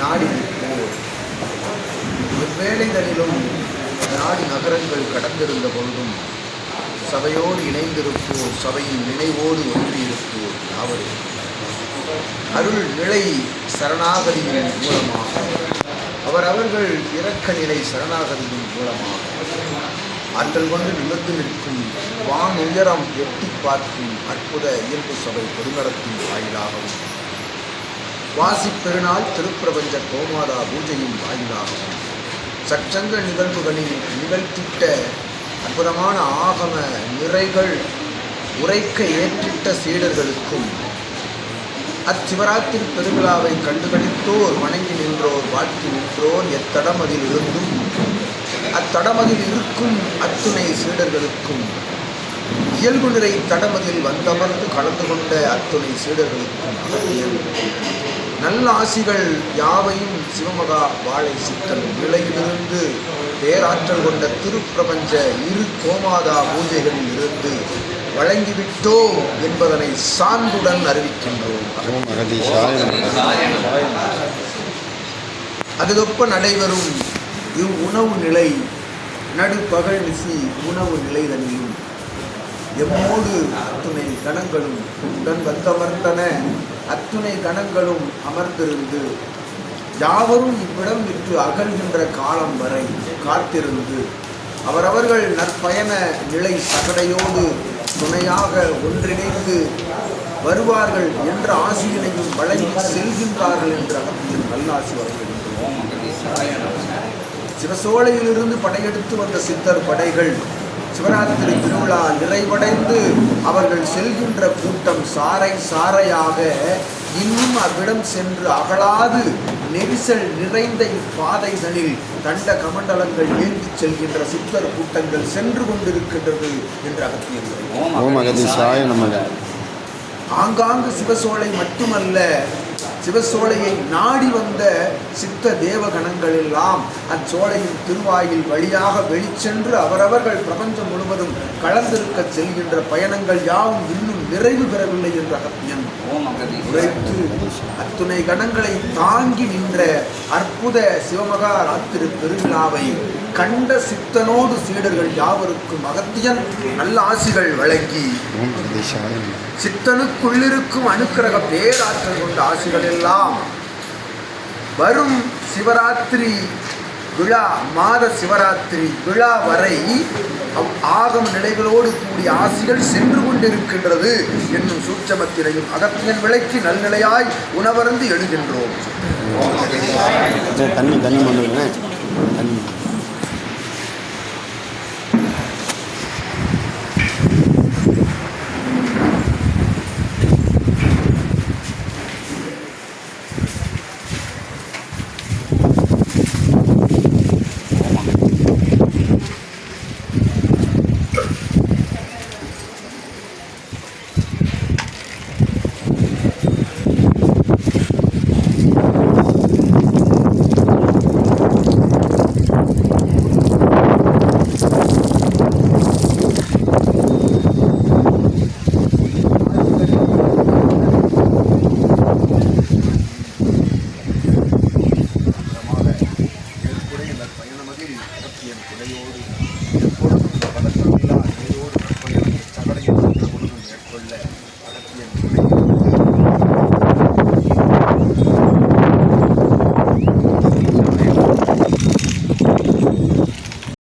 நாடி நிற்போர் இவ்வேளைகளிலும் நாடி நகரங்கள் கடந்திருந்த பொழுதும் சபையோடு இணைந்திருப்போர் சபையின் நினைவோடு ஒன்றியிருப்போர் யாவரும் அருள் நிலை சரணாகதியின் மூலமாக. அவரவர்கள் இரக்க நிலை சரணாகதியின் மூலமாக. ஆற்றல் கொண்டு நிமிர்ந்து நிற்கும் வான் உயரம் எட்டி பார்க்கும் அற்புத இயல்பு சபை பெருங்கரத்தின் வாயிலாகவும் வாசிப்பெருநாள் திருப்பிரபஞ்ச கோமாதா பூஜையின் வாயிலாகவும் சச்சங்க நிகழ்வுகளில் நிகழ்த்திட்ட அற்புதமான ஆகம நிறைகள் உரைக்க ஏற்றிட்ட சீடர்களுக்கும் அச்சிவராத்திரி பெருவிழாவை கண்டுகளித்தோர் வணங்கி நின்றோர் வாழ்த்தி நின்றோர் எத்தடமதில் இருந்தும் அத்தடமதில் இருக்கும் அத்துணை சீடர்களுக்கும் இயல்பு நிறை தடமதில் வந்தமர்ந்து கலந்து கொண்ட அத்துணை சீடர்களுக்கும் அகத்தியல் நல்ல ஆசிகள் யாவையும் சிவமகா வாழை சித்தன். நிலையிலிருந்து பேராற்றல் கொண்ட திருப்பிரபஞ்ச இரு கோமாதா பூஜைகளில் இருந்து வழங்கிவிட்டோம் என்பதனை சான்றுடன் அறிவிக்கின்றோம். அதுதொப்ப நடைபெறும் இவ் உணவு நிலை நடுப்பகல் நிசி உணவு நிலைதனிலும் எம்மோடு அத்துணை கணங்களும் உடன் வந்தமர்ந்தன. அத்துணை கணங்களும் அமர்ந்திருந்து யாவரும் இவ்விடம் விற்று அகல்கின்ற காலம் வரை காத்திருந்து அவரவர்கள் நற்பயண நிலை சகடையோடு துணையாக ஒன்றிணைந்து வருவார்கள் என்ற ஆசியினையும் வழங்கி செல்கின்றார்கள் என்ற அகத்தின் நல்லாசி வருகின்றோம் சிவசோலையிலிருந்து படையெடுத்து வந்த சித்தர் படைகள் சிவராத்திரி திருவிழா நிறைவடைந்து அவர்கள் செல்கின்ற கூட்டம் சாறை சாறையாக இன்னும் அவ்விடம் சென்று அகலாது நெரிசல் நிறைந்த இப்பாதைகளில் தண்ட கமண்டலங்கள் ஏந்திச் செல்கின்ற சித்தர் கூட்டங்கள் சென்று கொண்டிருக்கின்றது என்று அகத்தியர்கள் ஆங்காங்கு சிவசோலை மட்டுமல்ல சிவசோலையை நாடி வந்த சித்த தேவகணங்கள் எல்லாம் அச்சோலையின் திருவாயில் வழியாக வெளிச்சென்று அவரவர்கள் பிரபஞ்சம் முழுவதும் கலந்திருக்க செல்கின்ற பயணங்கள் யாவும் இன்னும் நிறைவு பெறவில்லை என்ற அகத்தியன். உரைத்து அத்துணை கணங்களை தாங்கி நின்ற அற்புத சிவமகா ராத்திரி பெருவிழாவை கண்ட சித்தனோடு சீடர்கள் யாவருக்கும் அகத்தியன் நல்ல ஆசிகள் வழங்கி. சித்தனுக்குள்ளிருக்கும் அனுக்கிரக பேராற்றல் கொண்ட ஆசிகள் எல்லாம் வரும் சிவராத்திரி விழா மாத சிவராத்திரி விழா வரை அவ் ஆகம நிலைகளோடு கூடிய ஆசிகள் சென்று கொண்டிருக்கின்றது என்னும் சூட்சமத்தினையும் அகத்தியன் விலைக்கு நல்நிலையாய் உணவருந்து எழுகின்றோம். தண்ணி தண்ணி தண்ணி. ಏಳು